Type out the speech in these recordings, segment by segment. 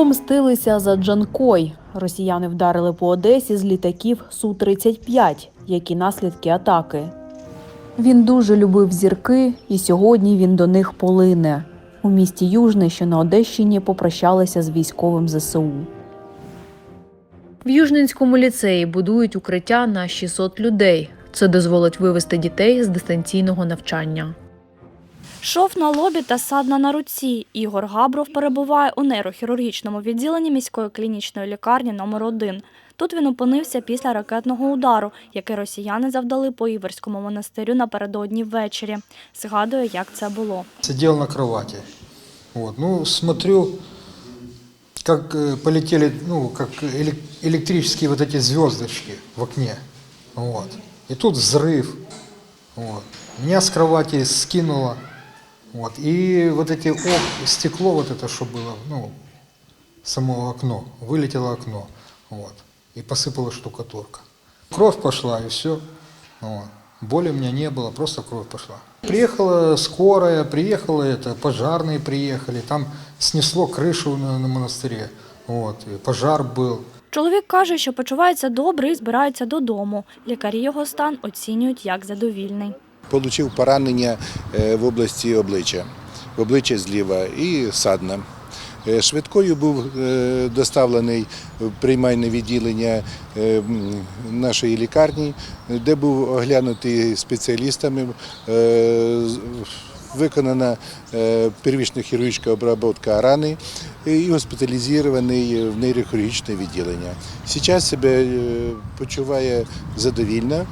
Помстилися за Джанкой. Росіяни вдарили по Одесі з літаків Су-35. Які наслідки атаки? Він дуже любив зірки, і сьогодні він до них полине. У місті Южне, що на Одещині, попрощалися з військовим ЗСУ. В Южненському ліцеї будують укриття на 600 людей. Це дозволить вивести дітей з дистанційного навчання. Шов на лобі та садна на руці. Ігор Габров перебуває у нейрохірургічному відділенні міської клінічної лікарні номер 1 Тут він опинився після ракетного удару, який росіяни завдали по Іверському монастирю напередодні ввечері. Згадує, як це було. Сидел на кровати. Вот. Ну, смотрю, как э, полетели, ну, как эле- электрические вот эти звездочки в окне. Вот. И тут взрыв. Вот. Меня с кровати скинуло. Вот. И вот эти ок, стекло вот это, что было, ну, само окно, вылетело окно. Вот. И посыпалась штукатурка. Кровь пошла, и все. Вот. Боли у меня не было, просто кровь пошла. Приехала скорая, приехала это, пожарные приехали, там снесло крышу на, на монастыре. Вот, и пожар был. Чоловік каже, що почувається добре і збирається додому. Лікарі його стан оцінюють як задовільний. Получив поранення е, в області обличчя, в обличчя зліва і садна. Е, Швидкою був е, доставлений в приймальне відділення нашої лікарні, де був оглянутий спеціалістами. Виконана первічна хірургічна обробка рани і госпіталізований в нейрохірургічне відділення. Зараз себе почуває задовільно.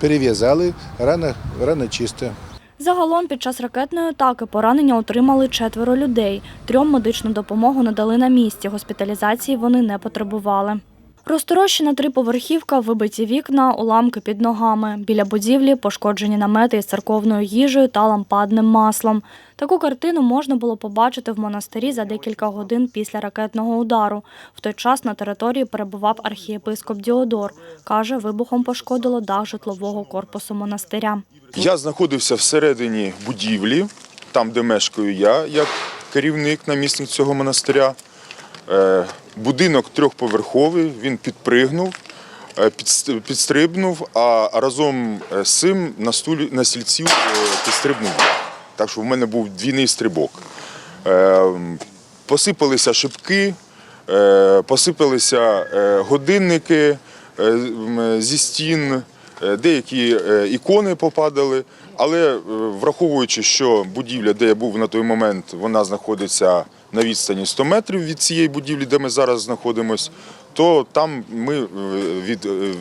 Перев'язали, рана, рана чиста. Загалом під час ракетної атаки поранення отримали четверо людей. Трьом медичну допомогу надали на місці. Госпіталізації вони не потребували. Розторощена триповерхівка, вибиті вікна, уламки під ногами. Біля будівлі пошкоджені намети із церковною їжею та лампадним маслом. Таку картину можна було побачити в монастирі за декілька годин після ракетного удару. В той час на території перебував архієпископ Діодор. Каже, вибухом пошкодило дах житлового корпусу монастиря. Я знаходився всередині будівлі, там, де мешкаю я, як керівник, намісник цього монастиря. Будинок трьохповерховий, він підпригнув, е, підстрибнув, а разом е, з цим на, стулі, на стільці е, підстрибнув. Так що в мене був двійний стрибок. Посипалися шибки, посипалися годинники зі стін, деякі ікони попадали. Але враховуючи, що будівля, де я був на той момент, вона знаходиться на відстані 100 метрів від цієї будівлі, де ми зараз знаходимося, то там ми е, від, е,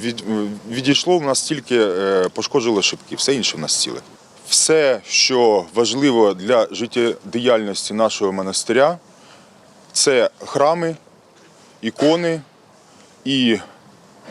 від, е, відійшло в нас тільки пошкоджили шибки, все інше в нас ціле. Все, що важливо для життєдіяльності нашого монастиря, це храми, ікони і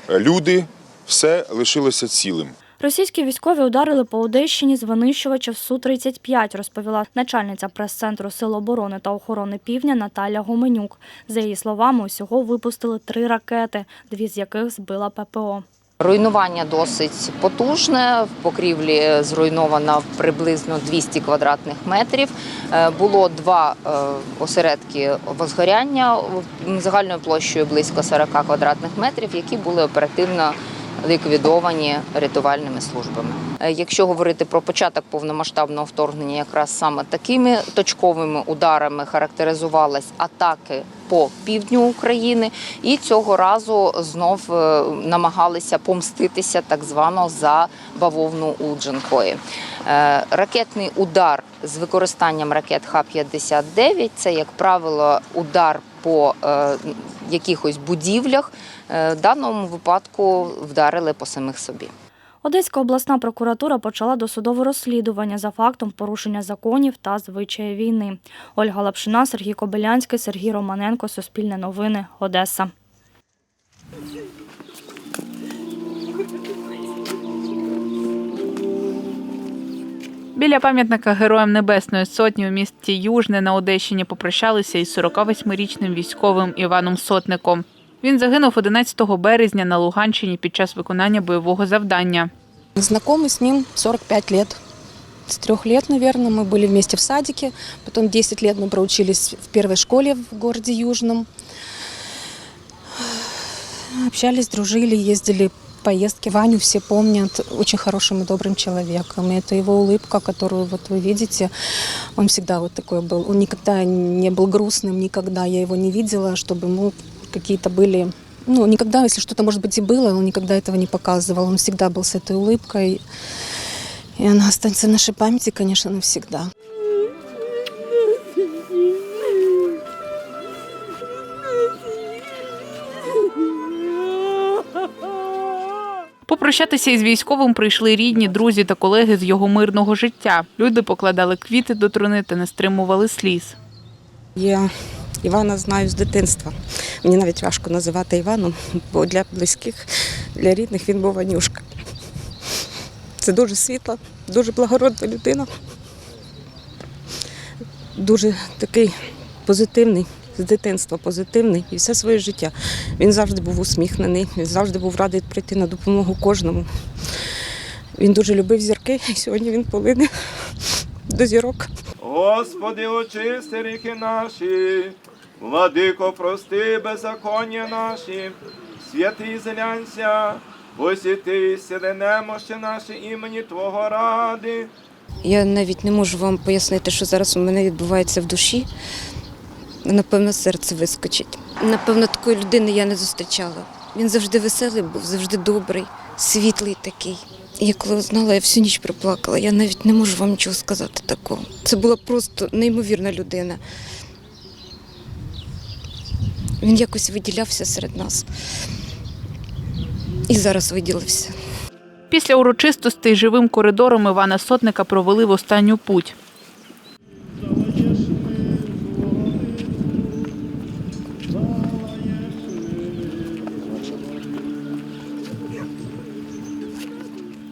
люди, все лишилося цілим. Російські військові ударили по Одещині з винищувачів Су-35, розповіла начальниця прес-центру Сил оборони та охорони Півдня Наталя Гуменюк. За її словами, усього випустили три ракети, дві з яких збила ППО. Руйнування досить потужне. В покрівлі зруйновано приблизно 200 квадратних метрів. Е, Було два е, осередки возгоряння загальною площею близько 40 квадратних метрів, які були оперативно ліквідовані рятувальними службами. Е, Якщо говорити про початок повномасштабного вторгнення, якраз саме такими точковими ударами характеризувались атаки по півдню України, і цього разу знов е, намагалися помститися так звано за бавовну у. Е, Ракетний удар з використанням ракет Х-59 це, як правило, удар по якихось будівлях. Е, В даному випадку вдарили по самих собі. Одеська обласна прокуратура почала досудове розслідування за фактом порушення законів та звичаї війни. Ольга Лапшина, Сергій Кобилянський, Сергій Романенко, Суспільне новини, Одеса. Біля пам'ятника Героям Небесної Сотні у місті Южне на Одещині попрощалися із 48-річним військовим Іваном Сотником. Він загинув 11 березня на Луганщині під час виконання бойового завдання. Знакомы с ним 45 лет. трех лет, наверное, мы были вместе в садике. Потом 10 лет мы проучились в первой школе в городе Южном. Общались, дружили, ездили в поездки. Ваню все помнят очень хорошим и добрым человеком. И это его улыбка, которую вот вы видите. Он всегда вот такой был. Он никогда не был грустным, никогда я его не видела, чтобы ему какие-то были... Ну, никогда, если что-то, может быть, и было, он никогда этого не показывал. Он всегда был с этой улыбкой. И она останется в нашей памяти, конечно, навсегда. Попрощатися із військовим прийшли рідні, друзі та колеги з його мирного життя. Люди покладали квіти до труни та не стримували сліз. Я Івана знаю з дитинства. Мені навіть важко називати Іваном, бо для близьких, для рідних він був Ванюшка. Це дуже світла, дуже благородна людина. Дуже такий позитивний, з дитинства позитивний і все своє життя. Він завжди був усміхнений, він завжди був радий прийти на допомогу кожному. Він дуже любив зірки, і сьогодні він полине до зірок. Господи, очисти ріки наші, владико, прости беззаконня наші, святий зелянся, посіти сили немощі наші імені Твого ради. Я навіть не можу вам пояснити, що зараз у мене відбувається в душі. Напевно, серце вискочить. Напевно, такої людини я не зустрічала. Він завжди веселий був, завжди добрий, світлий такий. Я коли узнала, я всю ніч проплакала. Я навіть не можу вам нічого сказати такого. Це була просто неймовірна людина. Він якось виділявся серед нас. І зараз виділився. Після урочистостей живим коридором Івана Сотника провели в останню путь.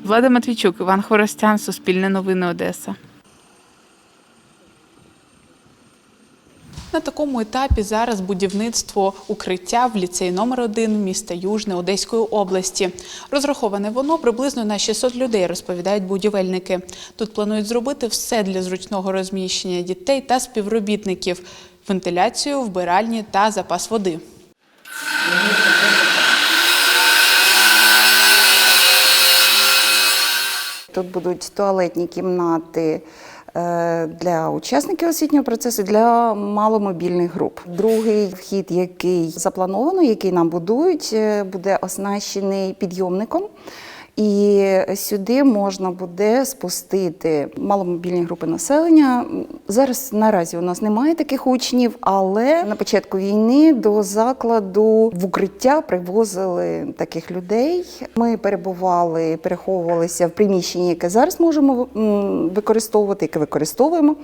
Влада Матвійчук, Іван Хворостян, Суспільне новини Одеса. На такому етапі зараз будівництво укриття в ліцеї номер 1 міста Южне Одеської області. Розраховане воно приблизно на 600 людей, розповідають будівельники. Тут планують зробити все для зручного розміщення дітей та співробітників: вентиляцію, вбиральні та запас води. Тут будуть туалетні кімнати е, для учасників освітнього процесу, для маломобільних груп. Другий вхід, який заплановано, який нам будують, е, буде оснащений підйомником. І сюди можна буде спустити маломобільні групи населення. Зараз наразі у нас немає таких учнів, але на початку війни до закладу в укриття привозили таких людей. Ми перебували, переховувалися в приміщенні, яке зараз можемо використовувати, яке використовуємо.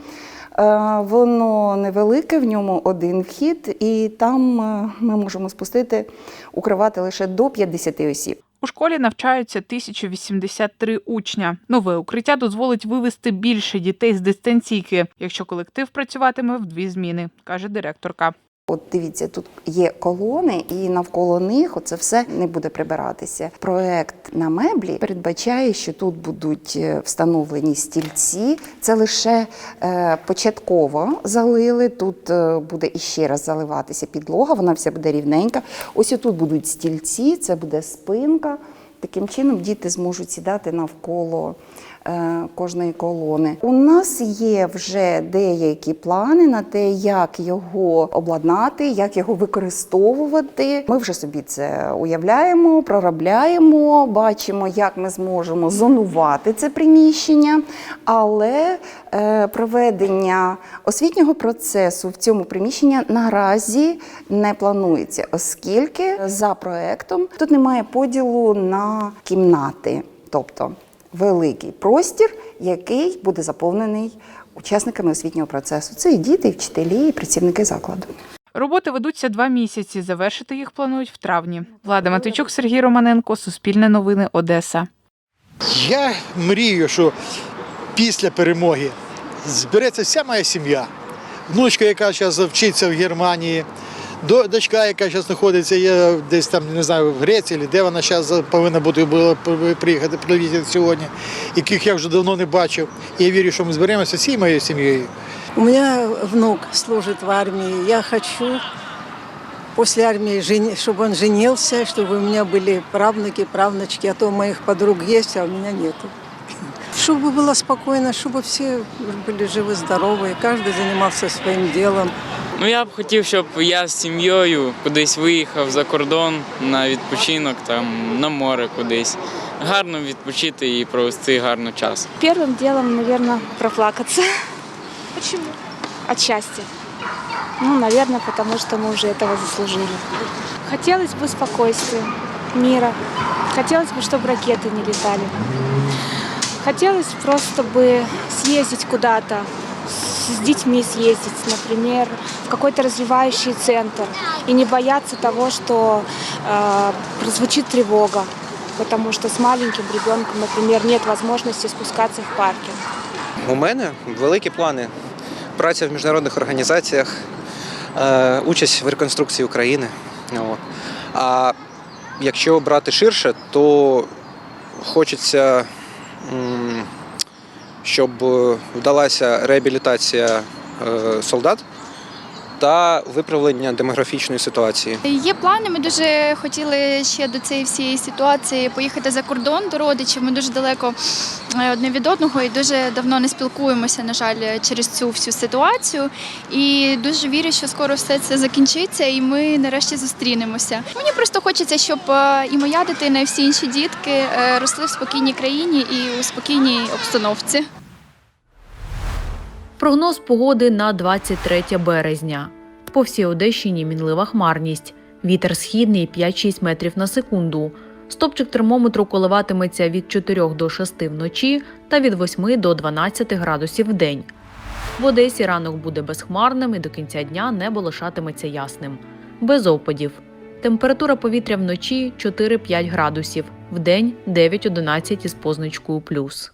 Е, Воно невелике, в ньому один вхід, і там е, ми можемо спустити, укривати лише до 50 осіб. У школі навчаються 1083 учня. Нове укриття дозволить вивести більше дітей з дистанційки, якщо колектив працюватиме в дві зміни, каже директорка. От дивіться, тут є колони, і навколо них оце все не буде прибиратися. Проект на меблі передбачає, що тут будуть е, встановлені стільці. Це лише е, початково залили. Тут е, буде іще раз заливатися підлога, вона вся буде рівненька. Ось тут будуть стільці, це буде спинка. Таким чином діти зможуть сідати навколо е, кожної колони. У нас є вже деякі плани на те, як його обладнати, як його використовувати. Ми вже собі це уявляємо, проробляємо, бачимо, як ми зможемо зонувати це приміщення, але е, проведення освітнього процесу в цьому приміщенні наразі не планується, оскільки за проектом тут немає поділу на кімнати, тобто великий простір, який буде заповнений учасниками освітнього процесу. Це і діти, і вчителі, і працівники закладу. Роботи ведуться два місяці. Завершити їх планують в травні. Влада Матвійчук, Сергій Романенко, Суспільне новини, Одеса. Я мрію, що після перемоги збереться вся моя сім'я. Внучка, яка зараз вчиться в Германії, дочка, яка зараз знаходиться, є десь там, не знаю, в Греції, чи де вона зараз повинна бути була п- приїхати привітати сьогодні, яких я вже давно не бачив. І я вірю, що ми зберемося всією моєю сім'єю. У меня внук служит в армии. Я хочу после армии, жени- чтобы он женился, чтобы у меня были правнуки, правнучки. А то у моих подруг есть, а у меня нету. Чтобы было спокойно, чтобы все были живы-здоровы, и каждый занимался своим делом. Ну я б хотів, щоб я з сім'єю кудись виїхав за кордон на відпочинок, там на море кудись. Гарно відпочити і провести гарно час. Первым делом, наверное, проплакаться. Почему? От счастья. Ну, наверное, потому что мы уже этого заслужили. Хотелось бы спокойствия, мира. Хотелось бы, чтобы ракеты не летали. Хотелось просто бы съездить куда-то, с детьми съездить, например, в какой-то развивающий центр. И не бояться того, что э, прозвучит тревога. Потому что с маленьким ребенком, например, нет возможности спускаться в паркинг. У мене великі плани. Праця в міжнародних організаціях, е, участь в реконструкції України. А якщо брати ширше, то хочеться, щоб вдалася реабілітація е, солдат та виправлення демографічної ситуації. Є плани. Ми дуже хотіли ще до цієї всієї ситуації поїхати за кордон до родичів. Ми дуже далеко е, одне від одного і дуже давно не спілкуємося, на жаль, через цю всю ситуацію. І дуже вірю, що скоро все це закінчиться, і ми нарешті зустрінемося. Мені просто хочеться, щоб е, і моя дитина, і всі інші дітки е, росли в спокійній країні і у спокійній обстановці. Прогноз погоди на 23 березня. По всій Одещині мінлива хмарність. Вітер східний 5-6 метрів на секунду. Стопчик термометру коливатиметься від 4 до 6 вночі та від 8 до 12 градусів в день. В Одесі ранок буде безхмарним і до кінця дня небо лишатиметься ясним. Без опадів. Температура повітря вночі 4-5 градусів, вдень 9-11 із позначкою плюс.